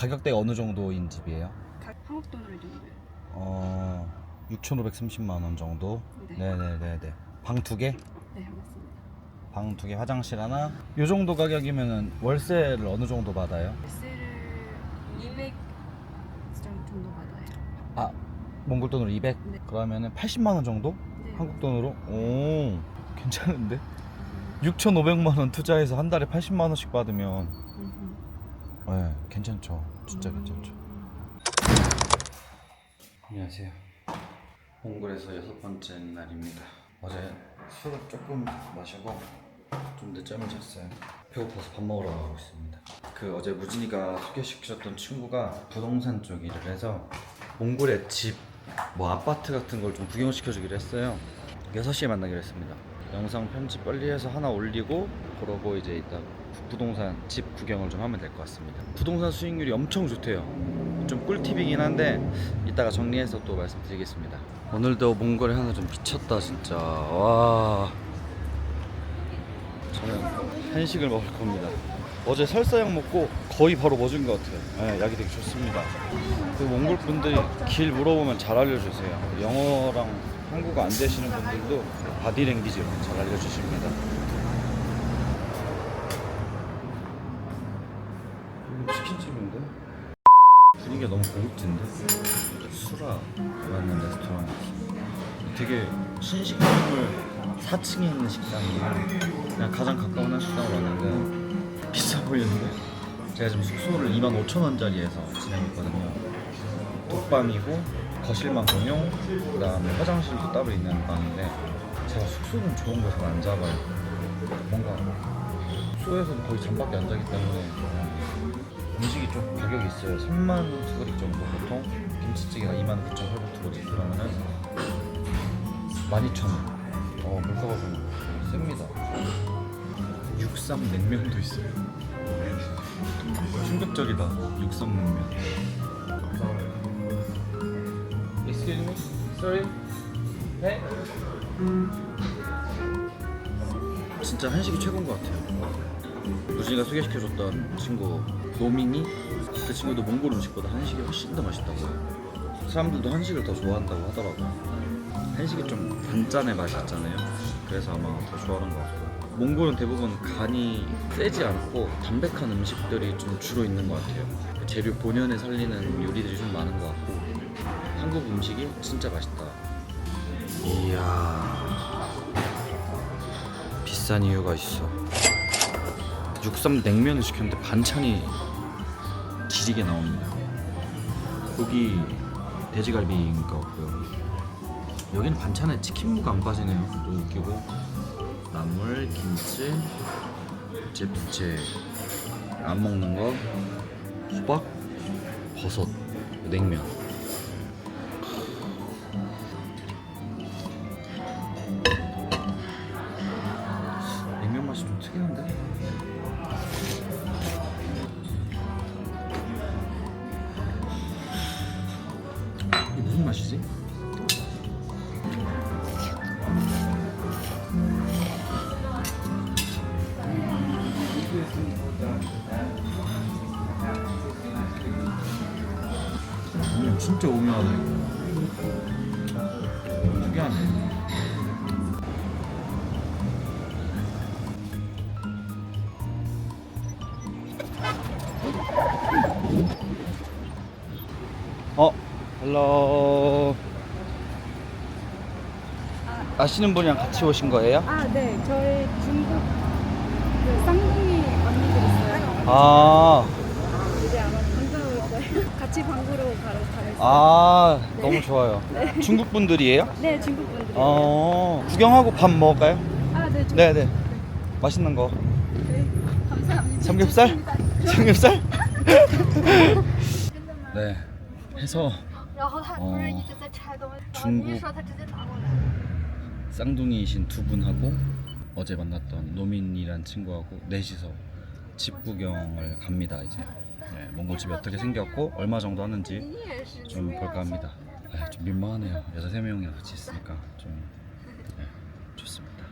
가격대가 어느 정도인 집이에요? 가- 한국 돈으로 이 정도예요. 어 6,530만 원 정도. 네. 네 네 네 네. 방 두 개? 네, 맞습니다. 방 두 개, 화장실 하나. 요 정도 가격이면은 월세를 어느 정도 받아요? 월세를 200 정도 받아요. 아 몽골 돈으로 200? 네. 그러면은 80만 원 정도? 네. 한국 돈으로? 오 괜찮은데? 6,500만 원 투자해서 한 달에 80만 원씩 받으면 음, 네 괜찮죠. 진짜 음. 괜찮죠. 안녕하세요. 몽골에서 여섯 번째 날입니다. 어제 술을 조금 마시고 좀 늦잠을 잤어요. 배고파서 밥 먹으러 가고 있습니다. 그 어제 무진이가 소개시켜줬던 친구가 부동산 쪽 일을 해서 몽골의 집, 뭐 아파트 같은 걸 좀 구경시켜주기로 했어요. 6시에 만나기로 했습니다. 영상 편집 빨리 해서 하나 올리고 그러고 이제 이따 부동산 집 구경을 좀 하면 될 것 같습니다. 부동산 수익률이 엄청 좋대요. 좀 꿀팁이긴 한데 이따가 정리해서 또 말씀드리겠습니다. 오늘도 몽골에 하나 좀 미쳤다 진짜. 와. 저는 한식을 먹을 겁니다. 어제 설사약 먹고 거의 바로 멎은 것 같아요. 네, 약이 되게 좋습니다. 그 몽골 분들이 길 물어보면 잘 알려주세요. 영어랑 한국어 안 되시는 분들도 바디랭귀지 잘 알려주십니다. 이거 치킨집인데? 분위기가 너무 고급진데? 수라라는 레스토랑 되게 신식품을 4층에 있는 식당이에요 그냥 가장 가까운 한식당으로 왔는데 비싸 보이는데 제가 지금 숙소를 25,000원짜리에서 지내고 있거든요 독방이고 거실만 공용 그 다음에 화장실도 따로 있는 방인데 제가 숙소는 좋은 곳을 안 잡아요. 뭔가 숙소에서도 거의 잠밖에 안 자기 때문에 음식이 좀 가격이 있어요. 3만 투구리 정도 보통? 김치찌개가 2만 9천 8백 투구리 그러면은 12,000원. 어 물가가 좀 셉니다. 육삼 냉면도 있어요. 충격적이다 육삼 냉면 me? Sorry? Hey? 진짜 한식이 최고인 것 같아요. 무진이가 소개시켜줬던 친구 노민이 그 친구도 몽골 음식보다 한식이 훨씬 더 맛있다고. 사람들도 한식을 더 좋아한다고 하더라고요. 한식이 좀 단짠의 맛이 있잖아요. 그래서 아마 더 좋아하는 것 같고. 몽골은 대부분 간이 세지 않고 담백한 음식들이 좀 주로 있는 것 같아요. 그 재료 본연에 살리는 요리들이 좀 많은 것 같고 한국 음식이 진짜 맛있다. 이야. 비싼 이유가 있어. 육삼 냉면을 시켰는데 반찬이 지리게 나옵니다. 고기 돼지갈비인 것 같고요. 여기는 반찬에 치킨무가 안 빠지네요. 또 웃기고 나물, 김치, 이제 부채 안 먹는 거 호박, 버섯. 냉면 어, 헬로. 아시는 분이랑 같이 오신 거예요? 아, 네. 저희 중국 그 쌍둥이 언니들 있어요. 아, 이제 아마 방송을 올 거예요. 같이 방구로 가러 가요. 아, 너무 좋아요. 중국 분들이에요? 네, 중국 분들. 어, 구경하고 밥 먹을까요? 아, 네. 저- 네, 네. 맛있는 거. 네. 감사합니다. 삼겹살? 삼겹살? 네. 해서 어, 중국 쌍둥이이신 두 분하고 어제 만났던 노민이란 친구하고 넷이서 집 구경을 갑니다 이제. 네, 몽골집이 어떻게 생겼고 얼마 정도 하는지 좀 볼까 합니다. 아, 좀 민망하네요. 여자 세 명이랑 같이 있으니까 좀 네, 좋습니다.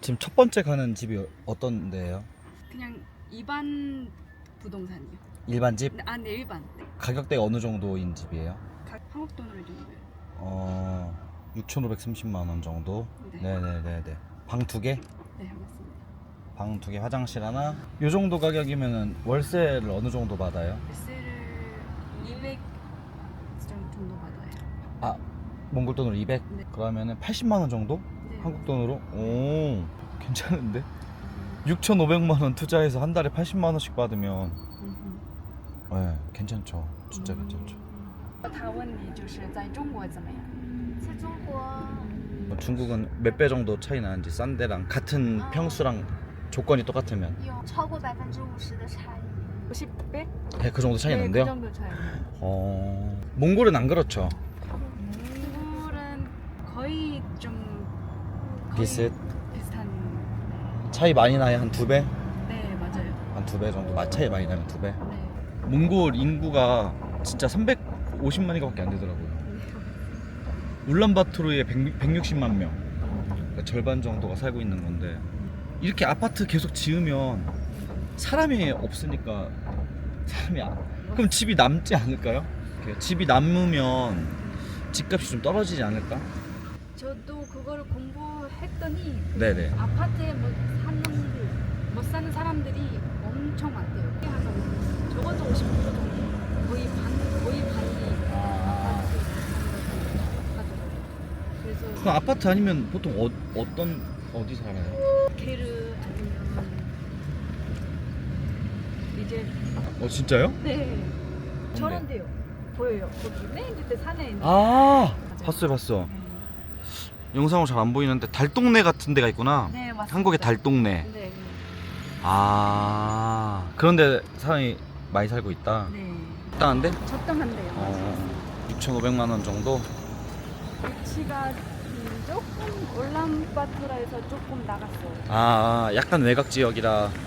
지금 첫 번째 가는 집이 어떤 데예요? 그냥 일반 부동산이요. 일반 집? 네, 아, 네 일반. 네. 가격대가 어느 정도인 집이에요? 각 한국 돈으로 정도요. 어 6,530만 원 정도. 네. 네 네 네 네. 방 두 개? 네, 맞습니다. 방 두 개, 화장실 하나. 요 정도 가격이면은 월세를 어느 정도 받아요? 월세를 200 정도 받아요. 아 몽골 돈으로 200? 네. 그러면은 80만 원 정도? 네. 한국 돈으로? 오 괜찮은데? 6,500만 원 투자해서 한 달에 80만 원씩 받으면 음, 네 괜찮죠. 진짜 괜찮죠. 他问你就是在中国怎么样？在中国 뭐 중국은 몇 배 정도 차이 나는지 싼 데랑 같은 평수랑 조건이 똑같으면 有超过百分之五十的差异。 50배? 네, 그 정도 차이 네, 난대요? 그 정도 차이. 어 몽골은 안 그렇죠. 몽골은 거의 좀 거의 비슷 비슷한. 차이 많이 나요 한 두 배? 네, 맞아요. 한 두 배 정도 마- 차이 많이 나면 두 배. 네. 몽골 인구가 진짜 350만이가밖에 안 되더라고요. 울란바토르에 100, 160만 명, 그러니까 절반 정도가 살고 있는 건데 이렇게 아파트 계속 지으면 사람이 없으니까 사람이 안, 그럼 집이 남지 않을까요? 집이 남으면 집값이 좀 떨어지지 않을까? 저도 그거를 공부했더니 네네. 아파트에 못 사는 못 사는 사람들이 엄청 많대요. 한 적어도 50% 정도 거의 반 거의 반이 아파트 하더라고요. 그럼 아파트 아니면 보통 어, 어떤 어디 살아요? 게르 아니면 이제 어 진짜요? 네 저런데요 보여요 거기 맨 끝에 산에 있는 아. 봤어요 봤어. 네. 영상으로 잘 안 보이는데 달동네 같은 데가 있구나. 네 맞습니다. 한국의 달동네. 네. 네. 아 그런데 사람이 많이 살고 있다. 네. 적당한데? 적당한데요. 어 6,500만 원 정도. 위치가 음, 조금 올란바토라에서 조금 나갔어요. 아 약간 외곽 지역이라 네.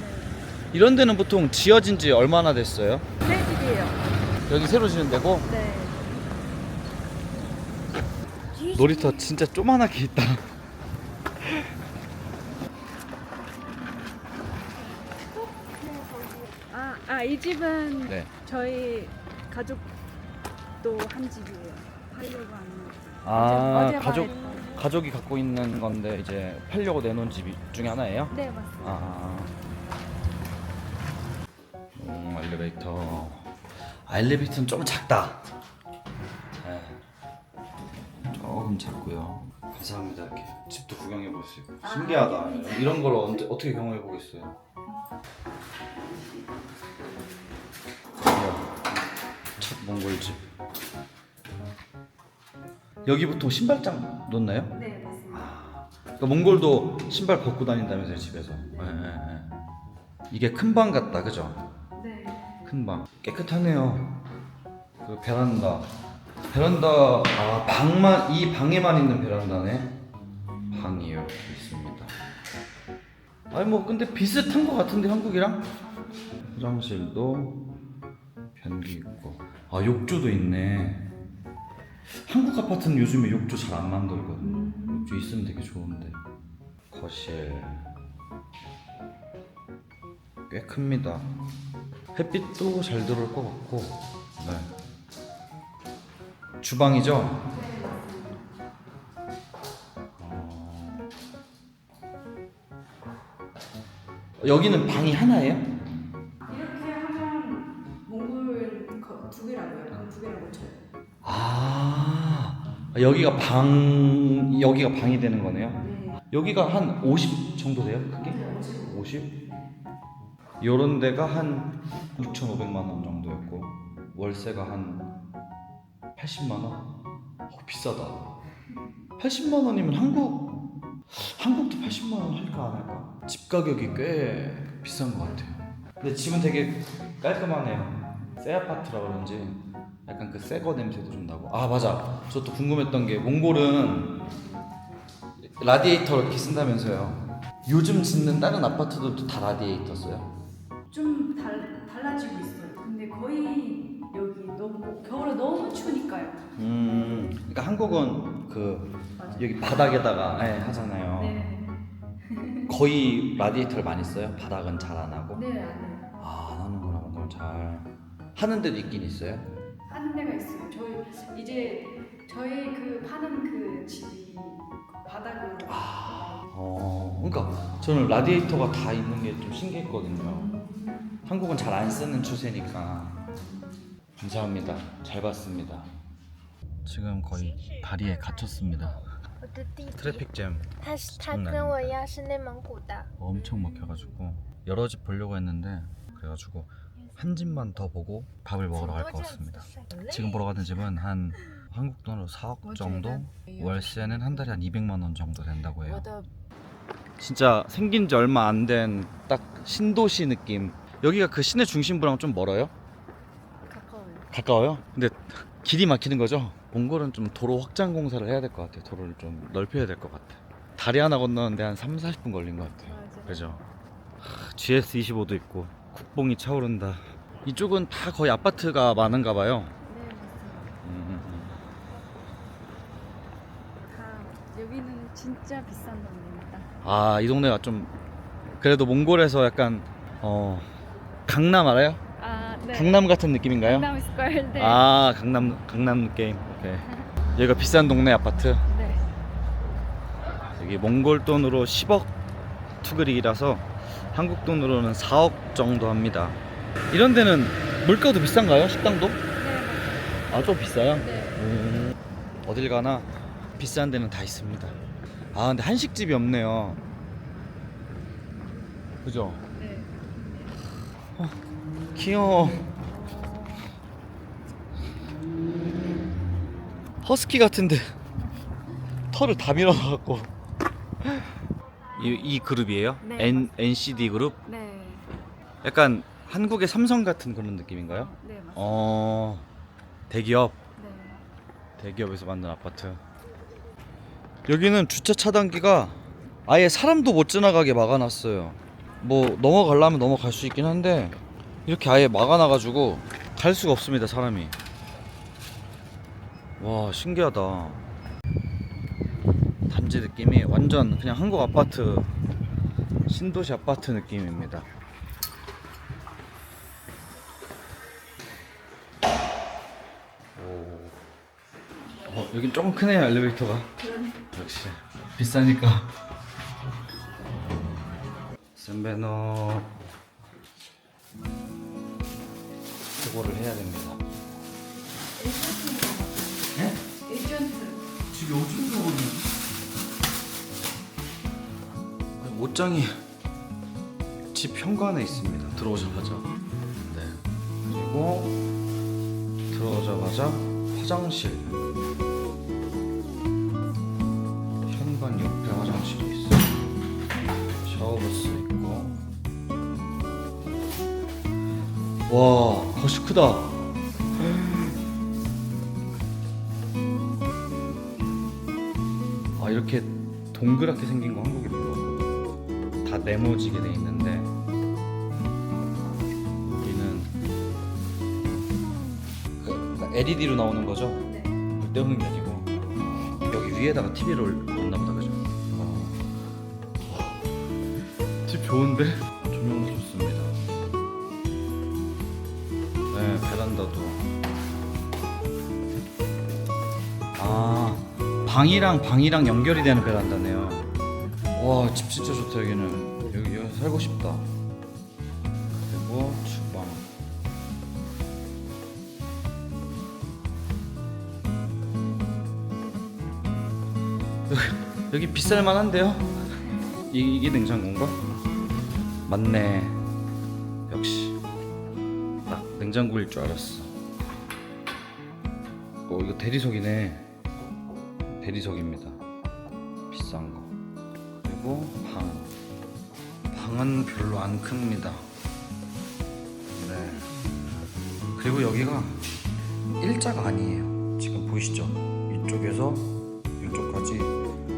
이런 데는 보통 지어진 지 얼마나 됐어요? 새 집이에요. 여기 새로 지은 데고 네. 놀이터 진짜 조만하게 있다. 아, 아, 이 집은 네. 저희 가족도 한 집이에요. 하려고 하는. 아 어제 가족. 가족이 갖고 있는 건데 이제 팔려고 내놓은 집 중에 하나예요? 네, 맞습니다. 아. 음, 엘리베이터. 아, 엘리베이터는 좀 작다. 네. 조금 작고요. 감사합니다. 이렇게 집도 구경해 볼 수 있고 신기하다. 이런 걸 언제 어떻게 경험해 보겠어요? 첫 몽골 집. 여기 보통 신발장 놓나요? 네, 맞습니다. 그러니까 몽골도 신발 벗고 다닌다면서요 집에서. 예, 예, 예. 이게 큰 방 같다, 그죠? 네. 큰 방. 깨끗하네요. 그 베란다. 베란다. 아 방만 이 방에만 있는 베란다네. 방이 이렇게 있습니다. 아니 뭐 근데 비슷한 것 같은데 한국이랑. 화장실도 변기 있고. 아 욕조도 있네. 한국 아파트는 요즘에 욕조 잘 안 만들거든. 욕조 있으면 되게 좋은데. 거실. 꽤 큽니다. 햇빛도 잘 들어올 것 같고. 네. 주방이죠? 어. 여기는 방이 하나예요? 여기가 방, 여기가 방이 되는 거네요? 네. 여기가 한 50 정도 돼요? 크게? 50? 요런 데가 한 6,500만 원 정도였고 월세가 한 80만 원? 어, 비싸다 80만 원이면 한국 한국도 80만 원 할까 안 할까? 집 가격이 꽤 비싼 것 같아요 근데 집은 되게 깔끔하네요 새 아파트라 그런지 약간 그 새거 냄새도 좀 나고 아 맞아 저 또 궁금했던 게 몽골은 라디에이터 이렇게 쓴다면서요 요즘 짓는 다른 아파트들도 다 라디에이터 써요? 좀 달, 달라지고 있어요. 근데 거의 여기 너무 겨울에 너무 추우니까요. 음, 그러니까 한국은 그 맞아요. 여기 바닥에다가 예, 하잖아요. 네. 거의 라디에이터를 많이 써요. 바닥은 잘 안 하고. 네, 안 해요. 아, 안 하는구나. 뭔가 어, 잘 하는 데도 있긴 있어요. 하는 데가 있어요. 저희 이제 저희 그 파는 그 집이 바닥으로 어, 그러니까 저는 라디에이터가 다 있는 게 좀 신기했거든요. 한국은 잘 안 쓰는 추세니까. 감사합니다. 잘 봤습니다. 지금 거의 다리에 갇혔습니다. 我的弟弟， 트래픽 잼 他是他 장난 跟我一样是内蒙古的， 엄청 막혀가지고 여러 집 보려고 했는데 그래가지고 한 집만 더 보고 밥을 먹으러 갈 것 같습니다. 지금 보러 가는 집은 한 한국 돈으로 4억 정도, 월세는 한 달에 한 200만 원 정도 된다고 해요. 진짜 생긴 지 얼마 안 된 딱 신도시 느낌. 여기가 그 시내 중심부랑 좀 멀어요? 가까워요. 가까워요? 근데 길이 막히는 거죠? 몽골은 좀 도로 확장 공사를 해야 될 것 같아요. 도로를 좀 넓혀야 될 것 같아. 다리 하나 건너는데 한 3, 40분 걸린 것 같아요. 맞아요. 그죠? GS25도 있고 국뽕이 차오른다. 이쪽은 다 거의 아파트가 많은가 봐요. 네 맞습니다. 음, 다 여기는 진짜 비싼 동네입니다. 아, 이 동네가 좀 그래도 몽골에서 약간 어 강남 알아요? 아 네. 강남 같은 느낌인가요? 강남 스퀘어 네. 아, 강남 강남 게임. 오케이. 여기가 비싼 동네 아파트. 네. 여기 몽골 돈으로 10억 투그릭이라서 한국 돈으로는 4억 정도 합니다. 이런 데는 물가도 비싼가요? 식당도? 네. 아, 좀 비싸요? 네. 음, 어딜 가나 비싼 데는 다 있습니다. 아, 근데 한식집이 없네요. 그죠? 네. 귀여워. 허스키 같은데 털을 다 밀어놔갖고 이, 이 그룹이에요? 네, N, 맞습니다. NCD 그룹? 네. 약간 한국의 삼성 같은 그런 느낌인가요? 네 맞습니다. 어 대기업 네. 대기업에서 만든 아파트 여기는 주차 차단기가 아예 사람도 못 지나가게 막아놨어요 뭐 넘어가려면 넘어갈 수 있긴 한데 이렇게 아예 막아놔가지고 갈 수가 없습니다 사람이 와 신기하다 단지 느낌이 완전 그냥 한국 아파트 신도시 아파트 느낌입니다. 어, 여긴 조금 크네요 엘리베이터가. 역시 비싸니까. 선배노. 그거를 해야 됩니다. 네? 집이 엄청 크거든요 옷장이 집 현관에 있습니다. 들어오자마자. 네. 그리고 들어오자마자 화장실. 현관 옆에 화장실이 있어 샤워부스 있고. 와 거실 크다. 아 이렇게 동그랗게 생긴 거다 네모지게 돼 있는데 여기는 그 LED로 나오는 거죠? 네. 불 때우는 게 아니고 여기 위에다가 TV를 놓나 보다 그죠? 집 좋은데? 조명도 좋습니다 네 베란다도 아 방이랑 방이랑 연결이 되는 베란다네요 와 집 진짜 좋다 여기는 여기, 여기 살고 싶다 그리고 주방 여기 비쌀 만 한데요? 이, 이게 냉장고인가? 맞네. 역시 딱 냉장고일 줄 알았어. 어 이거 대리석이네. 대리석입니다. 비싼 거. 그리고 방. 방은 별로 안 큽니다. 네. 그리고 여기가 일자가 아니에요. 지금 보이시죠? 이쪽에서 이쪽까지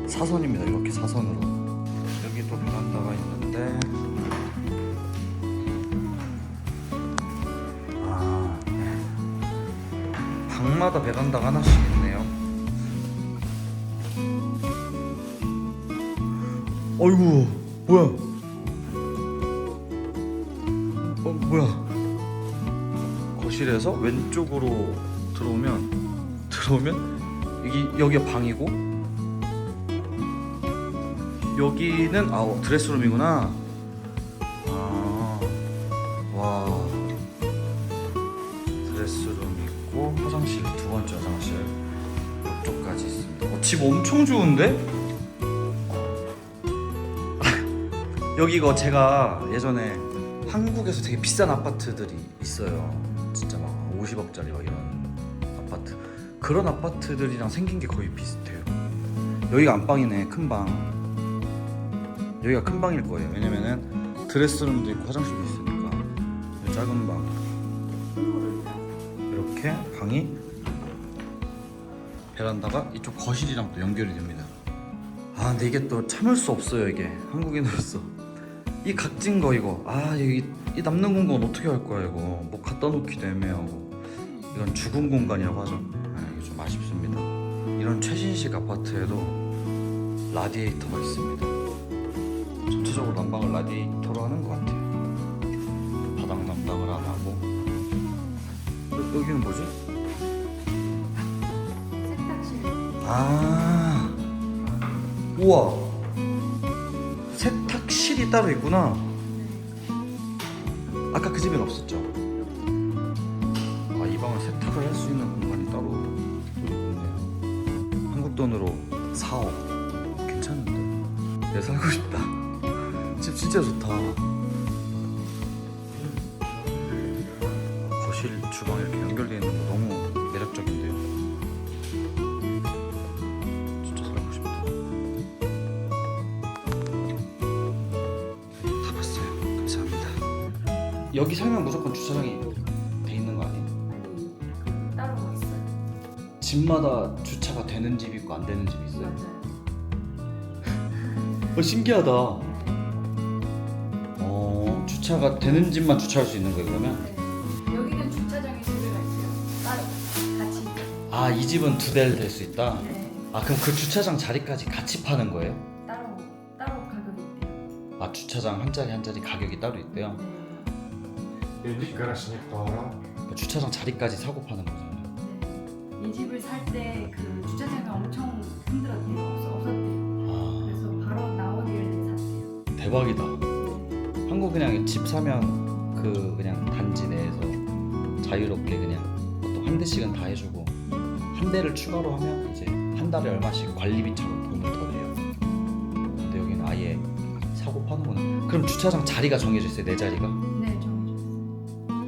사선입니다. 이렇게 사선으로. 여기도 베란다가 있는데 아 방마다 베란다가 하나씩 있네요. 어이구 뭐야? 거실에서 왼쪽으로 들어오면 들어오면 여기 여기가 방이고 여기는 아 드레스룸이구나. 아, 와 드레스룸 있고 화장실 두 번째 화장실 이쪽까지 있습니다. 어, 집 엄청 좋은데? 여기 이거 제가 예전에 한국에서 되게 비싼 아파트들이 있어요. 진짜 막 50억짜리 막 이런 아파트. 그런 아파트들이랑 생긴 게 거의 비슷해요. 여기가 안방이네, 큰 방. 여기가 큰 방일 거예요. 왜냐면은 드레스룸도 있고 화장실도 있으니까. 여기 작은 방. 이렇게 방이 베란다가 이쪽 거실이랑 또 연결이 됩니다. 아 근데 이게 또 참을 수 없어요 이게 한국인으로서 이 각진 거 이거. 아 여기 이 남는 공간 어떻게 할 거야 이거? 뭐 갖다 놓기도 애매하고 이건 죽은 공간이라고 하죠. 아, 이게 좀 아쉽습니다. 이런 최신식 아파트에도 라디에이터가 있습니다. 전체적으로 난방을 라디에이터로 하는 것 같아요. 바닥 난방을 안 하고. 여- 여기는 뭐지? 세탁실. 아 우와 세탁실이 따로 있구나. 아까 그 집엔 없었죠? 아 이 방은 세탁을 할 수 있는 공간이 따로 또 있네요. 한국 돈으로 4억. 괜찮은데? 내 살고 싶다. 집 진짜 좋다. 거실 주방 이렇게 여기 살면 무조건 주차장이 돼 있는 거 아니에요? 아니 따로 뭐 있어요? 집마다 주차가 되는 집이 있고 안 되는 집이 있어요. 맞아요. 어 신기하다. 어 주차가 되는 집만 주차할 수 있는 거예요 그러면? 네. 여기는 주차장이 두 개가 있어요. 따로 같이. 아 이 집은 두 대를 댈 수 있다. 네. 아 그럼 그 주차장 자리까지 같이 파는 거예요? 따로 따로 가격이 있대요. 아 주차장 한 자리 한 자리 가격이 따로 있대요. 네. 네, 밀가라시니까 그러니까 주차장 자리까지 사고 파는 거잖아요. 네. 이 집을 살 때 그 주차장이 엄청 힘들었대요. 없었대요 아 그래서 바로 나오길 샀대요. 대박이다. 한국 그냥 집 사면 그 그냥 단지 내에서 자유롭게 그냥 보통 한 대씩은 다 해주고 한 대를 추가로 하면 이제 한 달에 얼마씩 관리비처럼 돈을 더 내요. 근데 여기는 아예 사고 파는구나. 그럼 주차장 자리가 정해져 있어요 내 자리가. 네.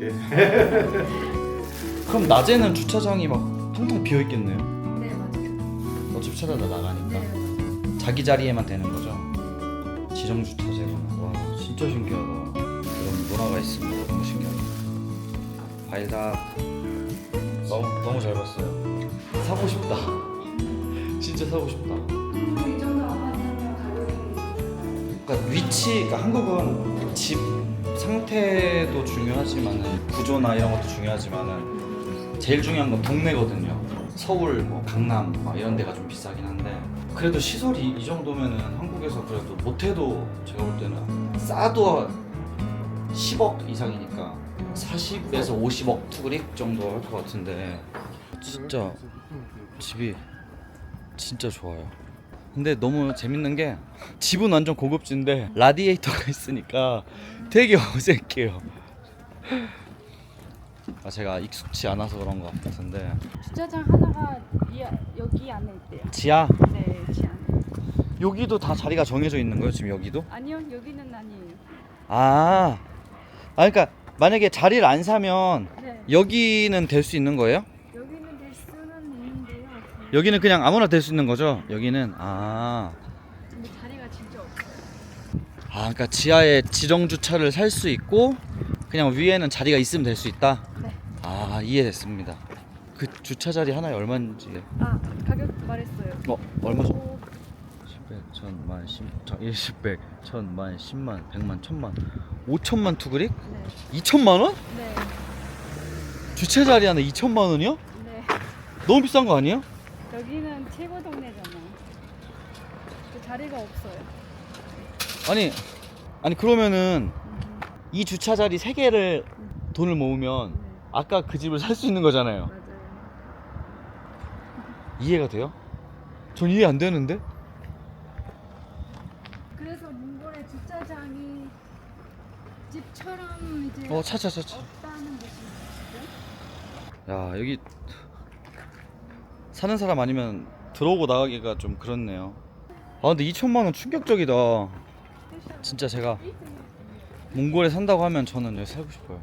그럼 낮에는 주차장이 막 텅텅 비어 있겠네요. 네, 맞아요. 어차피 차라리 나가니까 네. 자기 자리에만 되는 거죠. 지정 주차제구나. 와 진짜 신기하다. 이런 문화가 있습니다. 너무 신기하다. 과일 다 너무 너무 잘 봤어요. 사고 싶다. 진짜 사고 싶다. 이 정도 아파트면 가격이 그러니까 위치, 그러니까 한국은 집 상태도 중요하지만은 구조나 이런 것도 중요하지만은 제일 중요한 건 동네거든요. 서울, 뭐 강남 막 이런 데가 좀 비싸긴 한데 그래도 시설이 이 정도면은 한국에서 그래도 못해도 제가 볼 때는 싸도 10억 이상이니까 40에서 50억 투그릭 정도 할 것 같은데 진짜 집이 진짜 좋아요. 근데 너무 재밌는 게 집은 완전 고급진데 라디에이터가 있으니까 되게 어색해요. 아 제가 익숙치 않아서 그런 것 같은데 주차장 하나가 이, 여기 안에 있대요. 지하 네, 지 안에. 여기도 다 자리가 정해져 있는 거예요 지금 여기도? 아니요, 여기는 아니에요. 아, 아 그러니까 만약에 자리를 안 사면 네, 여기는 될 수 있는 거예요? 여기는 될 수는 있는데요. 여기는 그냥 아무나 될 수 있는 거죠? 여기는 아, 근데 자리가 진짜 없어요. 아 그러니까 지하에 지정 주차를 살 수 있고 그냥 위에는 자리가 있으면 될 수 있다. 네. 아 이해됐습니다. 그 주차 자리 하나에 얼마인지 아, 가격 말했어요. 어 얼마죠? 오, 10백, 천만, 십, 천, 일십백, 천만, 십만, 백만, 천만, 오천만 투그릭? 네, 이천만 원? 네, 주차 자리 하나 이천만 원이요? 네. 너무 비싼 거 아니에요? 여기는 최고 동네잖아. 그 자리가 없어요. 아니, 아니 그러면은 음, 이 주차 자리 세 개를 돈을 모으면 네. 아까 그 집을 살 수 있는 거잖아요. 맞아요. 이해가 돼요? 전 이해 안 되는데? 그래서 몽골의 주차장이 집처럼 이제 어, 차차 차차. 없다는 것인가요? 야, 여기 사는 사람 아니면 들어오고 나가기가 좀 그렇네요. 아, 근데 2천만 원 충격적이다. 진짜 제가 몽골에 산다고 하면 저는 여기 살고 싶어요.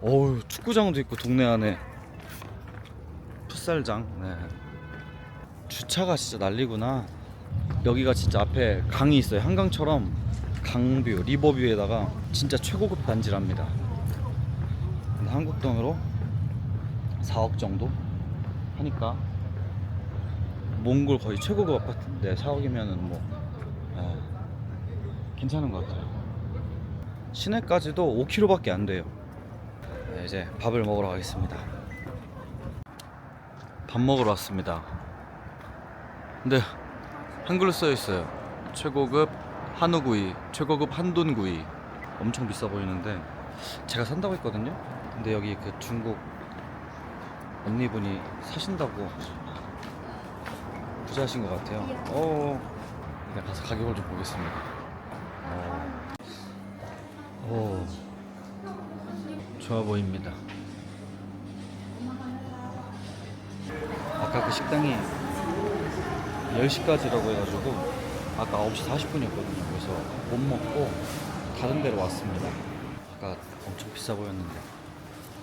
어우, 축구장도 있고 동네 안에 풋살장. 네. 주차가 진짜 난리구나. 여기가 진짜 앞에 강이 있어요. 한강처럼 강뷰, 리버뷰에다가 진짜 최고급 단지랍니다. 한국 돈으로 4억 정도 하니까 몽골 거의 최고급 아파트인데 4억이면은 뭐 아, 괜찮은 것 같아요. 시내까지도 5km밖에 안 돼요. 네, 이제 밥을 먹으러 가겠습니다. 밥 먹으러 왔습니다. 근데 한글로 써 있어요. 최고급 한우구이, 최고급 한돈구이. 엄청 비싸 보이는데 제가 산다고 했거든요. 근데 여기 그 중국 언니분이 사신다고 부자신 것 같아요. 어, 일단 가서 가격을 좀 보겠습니다. 어, 오, 좋아 보입니다. 아까 그 식당이 10시까지라고 해가지고 아까 9시 40분이었거든요. 그래서 못 먹고 다른 데로 왔습니다. 아까 엄청 비싸 보였는데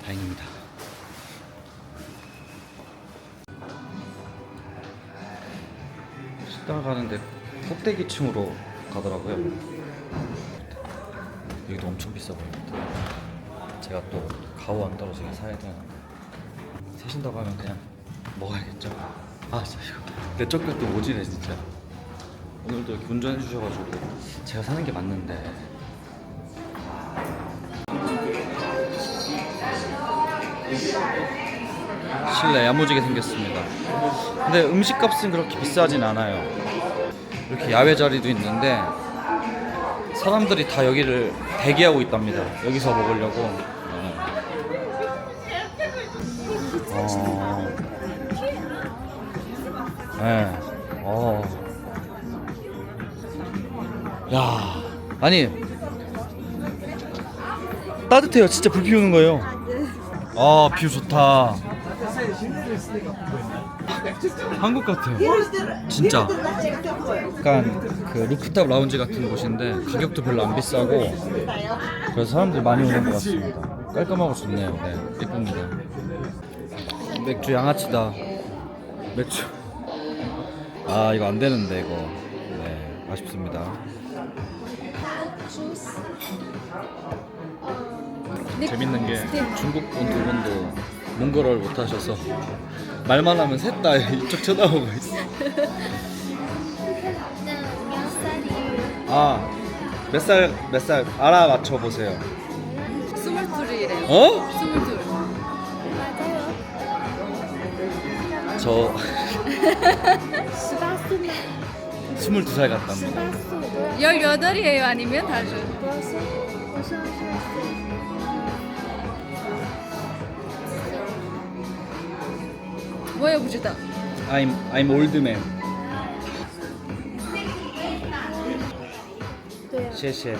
다행입니다. 식당 가는데 꼭대기층으로 가더라고요. 여기도 엄청 비싸 보입니다. 제가 또 가오 안 떨어지게 사야 되는데 사신다고 하면 그냥 먹어야겠죠. 아 진짜 이거 내 쫓겨 또 오지네 진짜. 오늘도 이렇게 운전해 주셔가지고 제가 사는 게 맞는데 실내 야무지게 생겼습니다. 근데 음식값은 그렇게 비싸진 않아요. 이렇게 야외 자리도 있는데 사람들이 다 여기를 대기하고 있답니다. 여기서 먹으려고. 네. 어. 네. 어. 야. 아니. 따뜻해요. 진짜 불 피우는 거예요. 아, 뷰 좋다. 한국 같아요. 진짜. 약간 그 루프탑 라운지 같은 곳인데 가격도 별로 안 비싸고 그래서 사람들이 많이 오는 것 같습니다. 깔끔하고 좋네요. 네, 예쁩니다. 맥주 양아치다. 맥주. 아 이거 안 되는데 이거. 네, 아쉽습니다. 재밌는 게 중국 분 두 분도 몽골어를 못 하셔서 말만 하면 셋 다 이쪽 쳐다보고 있어. 몇 살이에요? 아, 몇 살, 몇 살 알아맞혀 보세요. 스물둘이래요. 어? 스물둘. 맞아요. 저 18살. 22살 같답니다. 18살. 열여덟이에요 아니면 다들? 多少？我上岁。 뭐예요, 부지다? I'm I'm old man. 谢谢.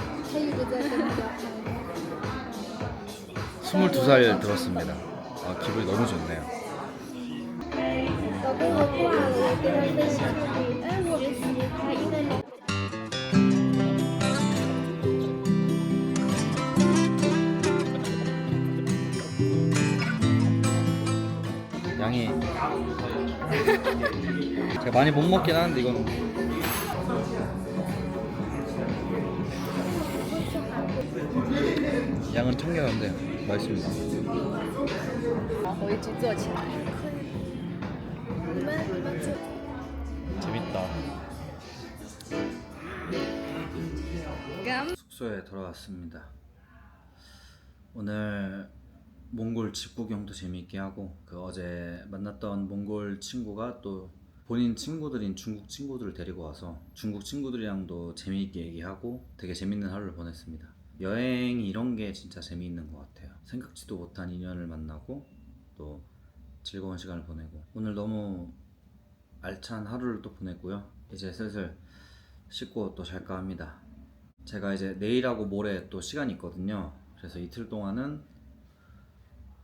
22살 들었습니다. 아, 기분이 너무 좋네요. 너무 고마워. 얘들아, 내 친구들. 제가 많이 못 먹긴 하는데 이건 양은 청결한데 맛있습니다. 回去做起来。你们你们做。 재밌다. 감. 숙소에 돌아왔습니다. 오늘 몽골 집 구경도 재미있게 하고 그 어제 만났던 몽골 친구가 또 본인 친구들인 중국 친구들을 데리고 와서 중국 친구들이랑도 재미있게 얘기하고 되게 재밌는 하루를 보냈습니다. 여행 이런 게 진짜 재미있는 것 같아요. 생각지도 못한 인연을 만나고 또 즐거운 시간을 보내고 오늘 너무 알찬 하루를 또 보냈고요. 이제 슬슬 씻고 또 잘까 합니다. 제가 이제 내일하고 모레 또 시간이 있거든요. 그래서 이틀 동안은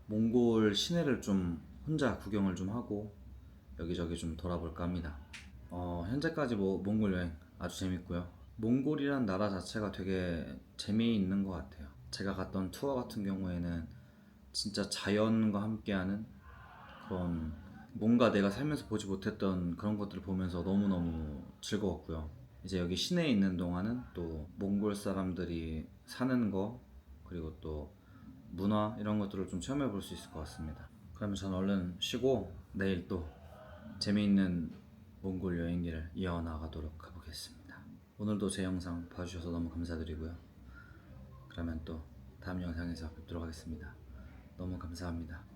몽골 시내를 좀 혼자 구경을 좀 하고 여기저기 좀 돌아볼까 합니다. 어, 현재까지 뭐 몽골 여행 아주 재밌고요. 몽골이란 나라 자체가 되게 재미있는 것 같아요. 제가 갔던 투어 같은 경우에는 진짜 자연과 함께하는 그런 뭔가 내가 살면서 보지 못했던 그런 것들을 보면서 너무너무 즐거웠고요. 이제 여기 시내에 있는 동안은 또 몽골 사람들이 사는 거 그리고 또 문화 이런 것들을 좀 체험해 볼 수 있을 것 같습니다. 그러면 저는 얼른 쉬고 내일 또 재미있는 몽골 여행기를 이어나가도록 해보겠습니다. 오늘도 제 영상 봐주셔서 너무 감사드리고요. 그러면 또 다음 영상에서 뵙도록 하겠습니다. 너무 감사합니다.